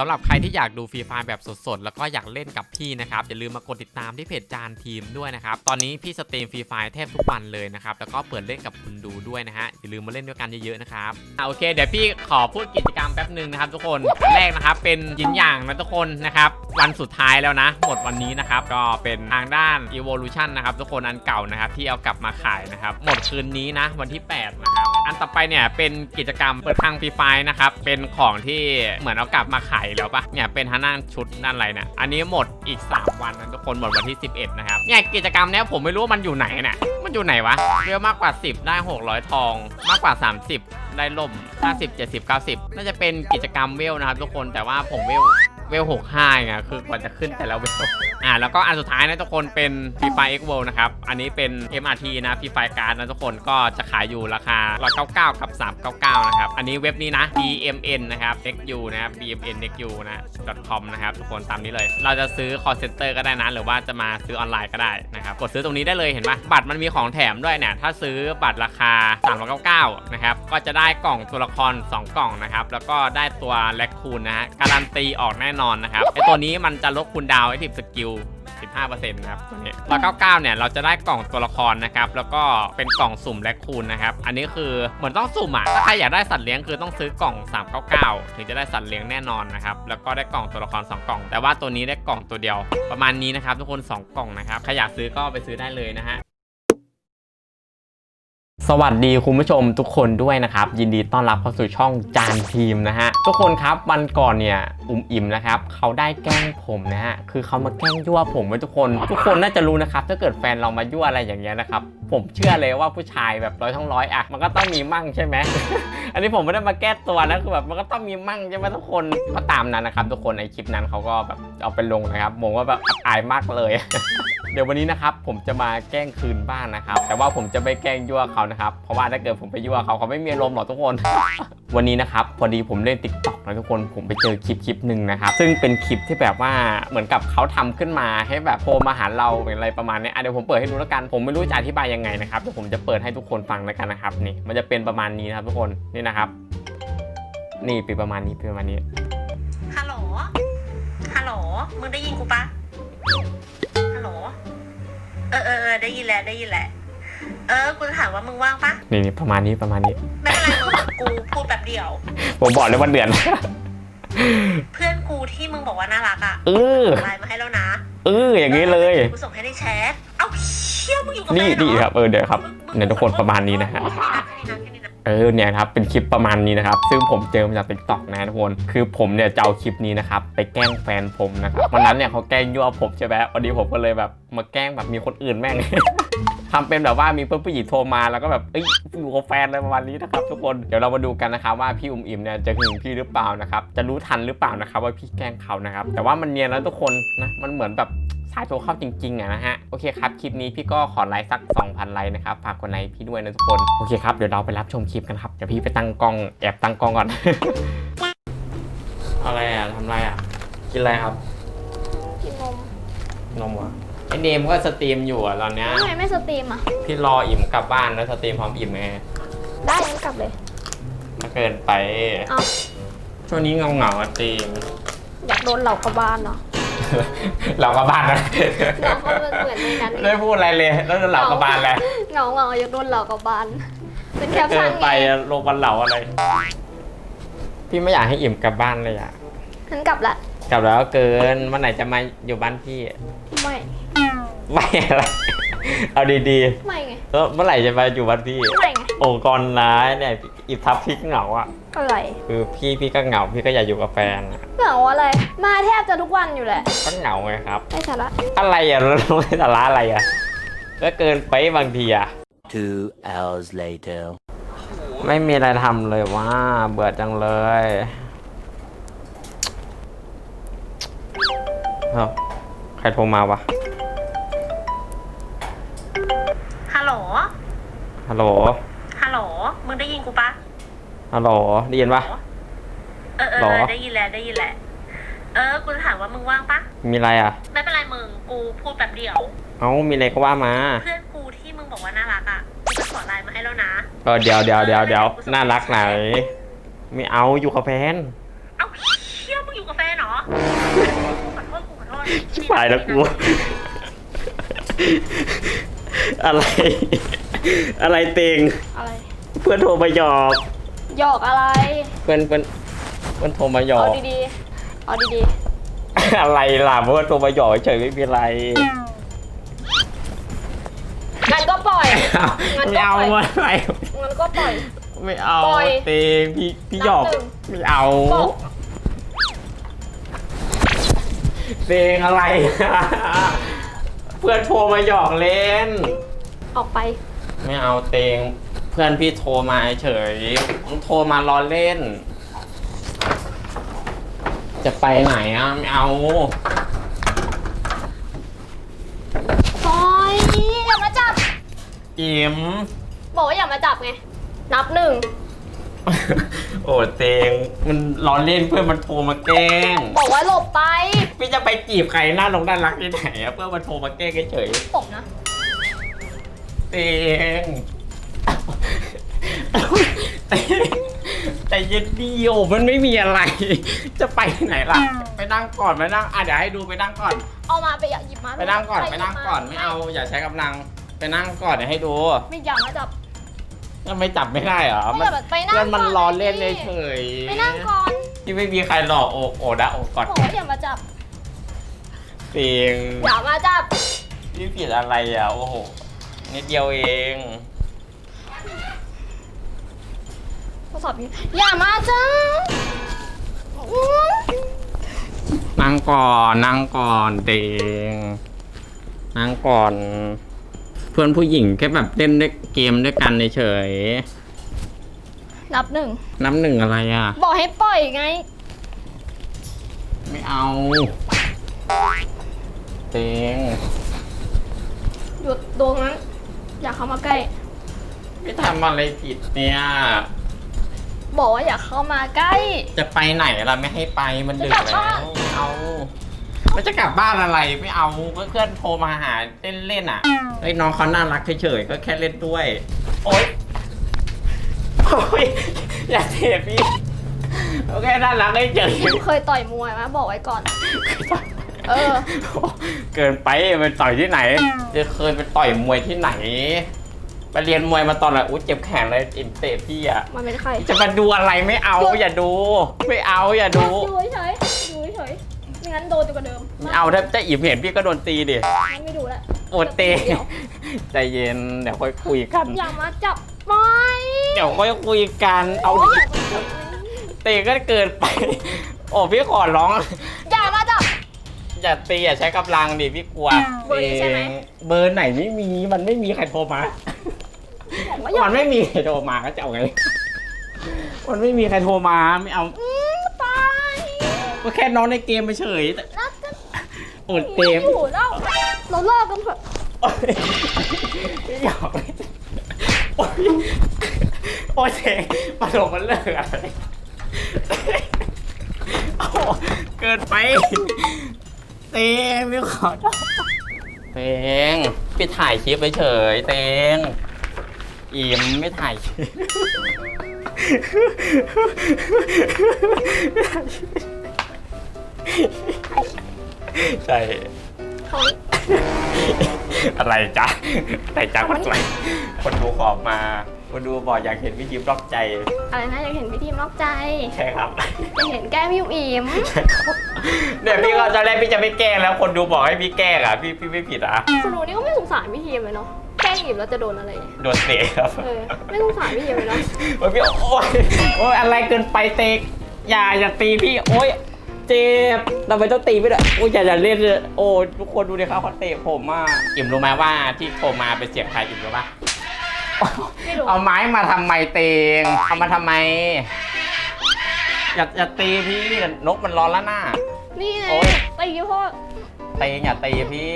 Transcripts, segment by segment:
สำหรับใครที่อยากดูฟรีไฟแบบสดๆ แล้วก็อยากเล่นกับพี่นะครับ อย่าลืมมากดติดตามที่เพจจานทีมด้วยนะครับ ตอนนี้พี่สตรีมฟรีไฟแทบทุกวันเลยนะครับ แล้วก็เปิดเล่นกับคุณดูด้วยนะฮะ อย่าลืมมาเล่นด้วยกันเยอะๆนะครับอะโอเค เดี๋ยวพี่ขอพูดกิจกรรมแป๊บหนึ่งนะครับทุกคนอันแรกนะครับเป็นยินอย่างนะทุกคนนะครับวันสุดท้ายแล้วนะ หมดวันนี้นะครับก็เป็นทางด้าน evolution นะครับทุกคนอันเก่านะครับที่เอากลับมาขายนะครับหมดคืนนี้นะวันที่ 8 นะครับอันต่อไปเนี่ยเป็นกิจกรรมเปิดทางฟรีไฟนะครับเป็นของที่เหมือนเอากลับมาขายแล้วปะเนี่ยเป็นทางด้านชุดด้านอะไรเนี่ยอันนี้หมดอีก 3 วันนะทุกคนหมดวันที่ 11 นะครับเนี่ยกิจกรรมเนี้ยผมไม่รู้ว่ามันอยู่ไหนเนี่ยมันอยู่ไหนวะเรียวมากกว่า 10 ได้ 600 ทอง มากกว่า 30 ได้ล่ม 50 70 90 น่าจะเป็นกิจกรรมเวลนะครับทุกคนแต่ว่าผมเวล เวล65ไงคือกว่าจะขึ้นแต่ละเวลอ่าแล้วก็อันสุดท้ายนะทุกคนเป็น Free Fire X World นะครับ อันนี้เป็น MRT นะ Free Fire Card นะทุกคนก็จะขายอยู่ราคา 199 กับ 399 นะครับ อันนี้เว็บนี้นะ BMN นะครับ NextU นะครับ BMN NextU นะ .com นะครับ ทุกคนตามนี้เลย เราจะซื้อ call center ก็ได้นะ หรือว่าจะมาซื้อออนไลน์ก็ได้นะครับ กดซื้อตรงนี้ได้เลยเห็นปะบัตรมันมีของแถมด้วยเนี่ยถ้าซื้อบัตรราคา 399 นะครับก็จะได้กล่องตัวละคร 2 กล่องนะครับแล้วก็ได้ตัวแลคคูนนะฮะการันตีออกแน่นอนนะครับไอตัวนี้มันจะลดคูลดาวไอทิปสกิล15%นะครับตัวนี้199 เนี่ย เราจะได้กล่องตัวละครนะครับ แล้วก็เป็นกล่องสุ่มแลคคูนนะครับ อันนี้คือเหมือนต้องสุ่มอะ ถ้าใครอยากได้สัตว์เลี้ยงคือต้องซื้อกล่อง 399 ถึงจะได้สัตว์เลี้ยงแน่นอนนะครับ แล้วก็ได้กล่องตัวละคร 2 กล่อง แต่ว่าตัวนี้ได้กล่องตัวเดียว ประมาณนี้นะครับทุกคน 2 กล่องนะครับ ใครอยากซื้อก็ไปซื้อได้เลยนะฮะ สวัสดีคุณผู้ชมทุกคนด้วยนะครับ ยินดีต้อนรับเข้าสู่ช่องจานทีมนะฮะ ทุกคนครับวันก่อนเนี่ยอุ่มอิ่มนะครับเขาได้แกล้งผมนะฮะคือเขามาแกล้งยั่วผมไว้ทุกคน ทุกคนน่าจะรู้นะครับถ้าเกิดแฟนเรามายั่วอะไรอย่างเงี้ยนะครับผมเชื่อเลยว่าผู้ชายแบบร้อยทั้งร้อยอะมันก็ต้องมีมั่งใช่ไหม อันนี้ผมไม่ได้มาแก้ตัวนะคือแบบมันก็ต้องมีมั่งใช่ไหมทุกคนก็ตามนั้นนะครับทุกคนในคลิปนั้นเขาก็แบบเอาไปลงนะครับผมว่าแบบอับอายมากเลยเดี๋ยววันนี้นะครับผมจะมาแกล้งคืนบ้านนะครับ แต่ว่าผมจะไม่แกล้งยั่วเขานะครับ เพราะว่าถ้าเกิดผมไปยั่วเขาเขาไม่มีอารมณ์หรอกทุกคน วันนี้นะครับพอดีผมเล่นติ๊กต็อกนะทุกคนผมไปเจอคลิปคลิปหนึ่งนะครับ ซึ่งเป็นคลิปที่แบบว่าเหมือนกับเขาทำขึ้นมาให้แบบโทรมาหาเราเป็นอะไรประมาณนี้อะเดี๋ยวผมเปิดให้ดูแล้วกันผมไม่รู้จะอธิบายยังไงนะครับเดี๋ยวผมจะเปิดให้ทุกคนฟังแล้วกันนะครับนี่มันจะเป็นประมาณนี้นะครับทุกคนนี่นะครับ นี่เป็นประมาณนี้เป็นประมาณนี้ฮัลโหลฮัลโหลมึงได้ยินกูปะ ฮัลโหลเออเออเออได้ยินแล้วได้ยินแล้วเออกูจะถามว่ามึงว่างปะนี่นี่ประมาณนี้ประมาณนี้ ไม่เป็นไรมึงกูพูดแบบเดียว ผมบอกเลยว่าเดือน เพื่อนกูที่มึงบอกว่าน่ารักอะเออ ไลน์มาให้แล้วนะเอออย่างนี้เลย กูส่งให้ในแชทเอ้าเชี่ยมึงอยู่กับแฟนี่นเหรอนี่ครับเออเดี๋ยวครับเนี่ยทุกคนประมาณนี้นะฮะ แค่นี้นะแค่นี้นะ เออเนี่ยครับเป็นคลิปประมาณนี้นะครับซึ่งผมเจอมาจากติ๊กต็อกนะทุกคนคือผมเนี่ยจะเอาคลิปนี้นะครับไปแกล้งแฟนผมนะครับวันนั้นเนี่ยเขาแกล้งยั่วผมใช่ไหมวันนี้ผมก็เลยแบบมาแกล้งแบบมีคนอื่นแม่ง ทำเป็นแบบว่ามีเพื่อนผู้หญิงโทรมาแล้วก็แบบเอ้ยอยู่กับแฟนอะไรประมาณนี้นะครับทุกคนเดี๋ยวเรามาดูกันนะครับว่าพี่อุ้มอิ่มเนี่ยจะหึงพี่หรือเปล่านะครับจะรู้ทันหรือเปล่านะครับว่าพี่แกล้งเขานะครับแต่ว่ามันเนียนแล้วทุกคนนะมันเหมือนแบบายโทรเข้าจริงๆอะนะฮะ โอเคครับ คลิปนี้พี่ก็ขอไลค์สัก 2,000 ไลค์นะครับ ฝากกดไลค์พี่ด้วยนะทุกคน โอเคครับ เดี๋ยวเราไปรับชมคลิปกันครับ เดี๋ยวพี่ไปตั้งกล้อง แอบตั้งกล้องก่อน อะไรอะทำอะไรอะ กินอะไรครับ กินนมนมวะไอเนมก็สตรีมอยู่อะตอนเนี้ย ทำไมไม่สตรีมอะ พี่รออิ่มกลับบ้านแล้วสตรีมพร้อมอิ่มไงได้งั้นกลับเลย ถ้าเกินไป เอาช่วงนี้เงาเงาๆอะสตรีม อยากโดนเหล่ากระบาลเนาะ เราก็บ้านนะเดี๋ยวเขาเป็นเหมือนในนั้นไม่ได้พูดอะไรเลยแล้วจะเหล่ากระบาลเลยเหงาเหงาอยากโดนเหล่ากระบาลเป็นแคปเกิชั่นนไงไปอะลงวันเหล่าอะไร พี่ไม่อยากให้อิ่มกลับบ้านเลยอะฉันกลับละกลับแล้วเกินวันไหนจะมาอยู่บ้านพี่ไม่ไม่อะไรเอาดีไม่ไงๆแล้วเมื่อไหร่จะมาอยู่บ้านพี่ไม่ไงโอ้ก่อนร้ายเนี่ย อิบทับพี่เหงาอะ อะไรคือพี่พี่ก็เหงาพี่ก็อยากอยู่กับแฟนอะเหงาอะไร มาแทบจะทุกวันอยู่แหละก็เหงาไงครับไม่สาระอะไรอะเราไม่สาระอะไรอะก็เกินไปบางทีอะ Two hours later. ไม่มีอะไรทำเลยว่าเบื่อจังเลยเอ้าใครโทรมาวะ ฮัลโหล ฮัลโหล ฮัลโหล มึงได้ยินกูปะฮัลโหลได้ยินปะ เออเออหรเอออได้ยินแล้วได้ยินแล้ว เออ กูจะถามว่ามึงว่างปะมีอะไรอะ ไม่เป็นไรมึง กูพูดแบบเดียว เอ้ามีอะไรก็ว่ามาเพื่อนกูที่มึงบอกว่าน่ารักอะกูจะขอไลน์มาให้แล้วนะ เออเดี๋ยวเดี๋ยวเดี๋ยวเดี๋ยวน่ารักไหนไม่เอาอยู่กับแฟน เอ้าเชี่ยมึงอยู่กับแฟนชิบหายแล้วกู อะไร อะไรเต็งอะไรเพื่อนโทรมาหยอกหยอกอะไร เพื่อนเพื่อนเพื่อนโทรมาหยอเอาก ดีๆ เอาดีอะไรล่ะเพื่อนโทรมาหยอกเฉยไม่มีอะไรๆ งั้นก็ปล่อย งั้นก็ไม่เอาปล่อยไม่งั้นก็ปล่อย ไม่เอาปล่อยเตงพี่พี่หยอกนับหนึ่งไม่เอาบอกเตงอะไร เพื่อนโทรมาหยอกเล่น ออกไป ไม่เอาเตงเพื่อนพี่โทรมาเฉยผมโทรมารอเล่น จะไปไหนอะไม่เอาปล่อยอย่ามาจับ อิ่มบอกว่าอย่ามาจับไง นับหนึ่ง โอ้เตงมันรอเล่นเพื่อนมันโทรมาแกล้ง บอกว่าหลบไปพี่จะไปจีบใครหน้าลงด้านรักที่ไหนอะเพื่อนมันโทรมาแกล้งเฉยตบนะ ๆเตงเตง แต่เย็นดีโอมันไม่มีอะไร จะไปไหนล่ะ ไปนั่งก่อนไปนั่งอะเดี๋ยวให้ดูไปนั่งก่อน เอามาไปหยิบมาไปนั่งก่อนหยิบไปนั่งก่อนไม่เอาอย่าใช้กำลังไปนั่งก่อนเดี๋ยวให้ดูไม่อย่ามาจับทำไมจับไม่ได้เหรอไม่อย่าแบบไปนั่งเพื่อนมันก่อนรอเล่นดิเฉยๆไปนั่งก่อนที่ไม่มีใครหลอกโอโอดะโอกอดบอกว่าอย่ามาจับเตียงอย่ามาจับพี่ผิดอะไรอะโอ้โหนิดเดียวเอง โทรศัพท์นี้อย่ามาจับอุ๊ยนั่งก่อนนั่งก่อนเตียงนั่งก่อน เพื่อนผู้หญิงแค่แบบเล่นด้วยเกมด้วยกันเฉยนับหนึ่ง ๆน้ำหนึ่งอะไรอะ บอกให้ปล่อยไง ไม่เอาเตียงหยุดตรงนั้น อย่าเข้ามาใกล้ ไม่ทำอะไรผิดเนี่ย บอกว่าอย่าเข้ามาใกล้ จะไปไหนล่ะไม่ให้ไปมันดึกจะกลับแล้บ้านวไม่เอามันจะกลับบ้านอะไรไม่เอาเพื่อนโทรมาหาเล่นเล่นๆอะไอ้ยน้องเขาน่ารักเฉยๆก็แค่เล่นด้วย โอ๊ยโอ๊ยอย่าเทพี่โอเคน่ารักเฉยเคยต่อยมวยไหมบอกไว้ก่อน เออๆเกินไปไปต่อยที่ไหน จะเคยไปต่อยมวยที่ไหน ไปเรียนมวยมาตอนไหนอุ้ยเจ็บแขนเลยอินเตะพี่อะมันเป็นใครจะมาดูอะไรไม่เอาอย่าดู ไม่เอาอย่าดู ดูเฉยๆดูเฉยๆไม่งั้นโดนจะกว่าเดิมไม่เอาถ้าจะอิมเห็นพี่ก็โดนตีดิงั้นไม่ดูแล้วโอเตดี๋ยวใจเย็นเดี๋ยวค่อยคุยกัน อย่ามาจับไปเดี๋ยวค่อยคุยกันเอาโอ้ยดิอย่ามาจับเตก็เกินไป โอ้พี่ขอร้อง อย่ามาจับ อย่าตีอย่าใช้กำลังดิพี่กลัวเบอร์นี้ใช่ไหม เบอร์ไหนไม่มีมันไม่มีใครโทรมา บอกว่าอย่ามันไม่มีใครโทรมาก็จะเอาไง มันไม่มีใครโทรมาไม่เอา อืมไปก็แค่น้องในเกมไปเฉยแต่นัดกันโอเตไม่อยู่แล้วเราเลิกกันเถอะโอ๊ยไม่หยอกเลยโอ๊ยโอ้ยเทปฐมมันเลิกอะไรโอ้เกินไป เตงไม่ขอโทษเตงพี่ถ่ายคลิปไปเฉยเตง อิ่มไม่ถ่ายคลิปใช่ เขาอะไรจ๊ะอะไรจ๊ะคนสวยคนดูขอบมา คนดูบอกอยากเห็นพี่ยิ้มรอบใจ อะไรนะอยากเห็นพี่ทีมนอกใจใช่ครับ อยากเห็นแก้มยิ้มอิ่มใช่ครับเดี๋ยวพี่ก็ตอนแรกพี่จะไม่แกล้งแล้วคนดูบอกให้พี่แกล้งอะพี่พี่ไม่ผิดอะคนดูนี่ก็ไม่สงสารพี่ทีมเลยเนาะแก ล้งอิ่มแล้วจะโดนอะไร โดนเตะครับเออ ไม่สงสารพี่ทีมเลยเนาะโอ้ยพี่โอ้ยโอ้ยอะไรเกินไปเตะอย่าอย่าตีพี่โอ้ยเจ็บทำไมต้องตีไม่ได้โอ้ยอย่าอย่าเล่นเลยโอ้ยทุกคนดูดิครับเขาเตะผมอะอิ่มรู้ไหมว่าที่โทรมาเป็นเสียงใครอิ่มรู้ปะไม่รู้เอาไม้มาทำไมเตงเอามาทำไม อย่าอย่าตีพี่นกมันร้อนแล้วน่านี่ไงโอ๊ย ตีพ่อเตงอย่าตีพี่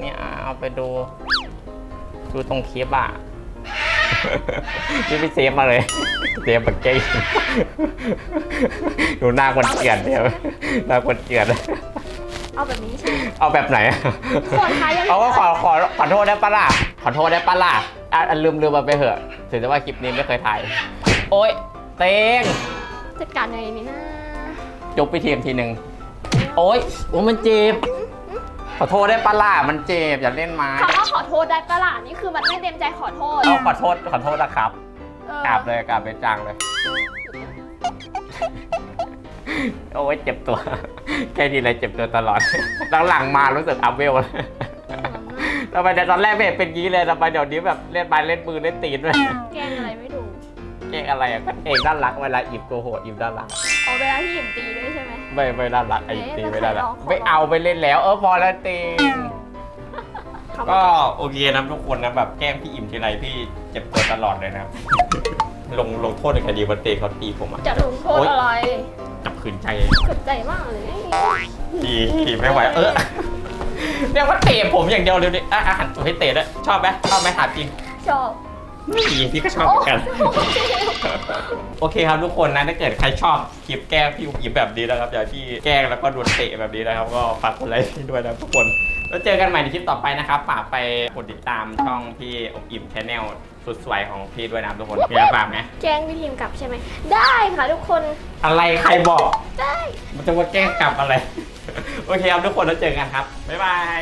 เนี่ยเอาไปดู ดูตรงคลิปอะพี่ไปเซฟมาเลยเซฟแบบเก้ดูหน้าคนเกลียดเดียวหน้าคนเกลียดเอาแบบนี้ใช่ไหมเอาแบบไหนคนไทยยังเขาก็ขอขอขอโทษได้ปะล่ะขอโทษได้ปะล่ะอะอะลืมลืมมาไปเถอะถือแต่ว่าคลิปนี้ไม่เคยถ่าย โอ๊ยเตงจัดการยังไงนี่นะยกไปทีมทีหนึ่งโอ๊ยโอ้มันเจ็บ ขอโทษได้ปะล่ะมันเจ็บอย่าเล่นไม้คำว่าขอโทษได้ปะล่ะนี่คือมันไม่เต็มใจขอโทษเอาขอโทษขอโทษนะครับเออกราบเลยกราบเป็นจังเลย โอ้ยเจ็บตัว แค่ทีไรเจ็บตัวตลอดหลังๆมารู้สึกอัพเวลเลยทำไมแต่ตอนแรกไม่เห็นเป็นงี้เลยทำไมเดี๋ยวนี้แบบเล่นไม้เล่นมือเล่นตีนด้วยแกล้งอะไรไม่ถูก เก่งอะไรอะก็เองน่ารักเวลาอิบโกโหดอิบน่ารักเอาเวลาที่หยิมตีด้วยใช่ไหม ไม่ไม่น่ารักไอ้เอ๊ะตีแล้วไม่น่ารักใครลองขอไม่เอาไปเล่นแล้ว เออพอแล้วตีก็โอเคนะทุกคนนะแบบแกล้งพี่อิ่มทีไรพี่เจ็บตัวตลอดเลยนะครับลงลงโทษในคดีวันเตะเขาตีผมอะจะลงโทษอะไรจับขืนใจสนใจมากเลยดีไม่ไหวเออเรียกว่าเตะผมอย่างเดียวเลยดิอะอาหารตัวให้เตะด้วยชอบไหมชอบไหมถามจริงชอบ พี่พี่ก็ชอบเหมือนกัน โอเคครับทุกคนนะถ้าเกิดใครชอบคลิปแกล้งพี่อุ๋มอิ่มแบบนี้นะครับอย่างที่แกล้งแล้วก็โดนเตะแบบนี้นะครับ ก็ฝากกดไลค์ให้ด้วยนะทุกคน แล้วเจอกันใหม่ในคลิปต่อไปนะครับฝากไปกดติดตามช่องพี่อุ๋มอิ่มชแนลสุดสวยของพี่ด้วยนะครับทุกคนมีอะไรฝากไหมแกล้งพี่ทีมกลับใช่ไหม ได้ค่ะทุกคน อะไรใครบอก ได้ มันจะว่าแกล้งกลับอะไร โอเคครับทุกคนแล้วเจอกันครับบ๊ายบาย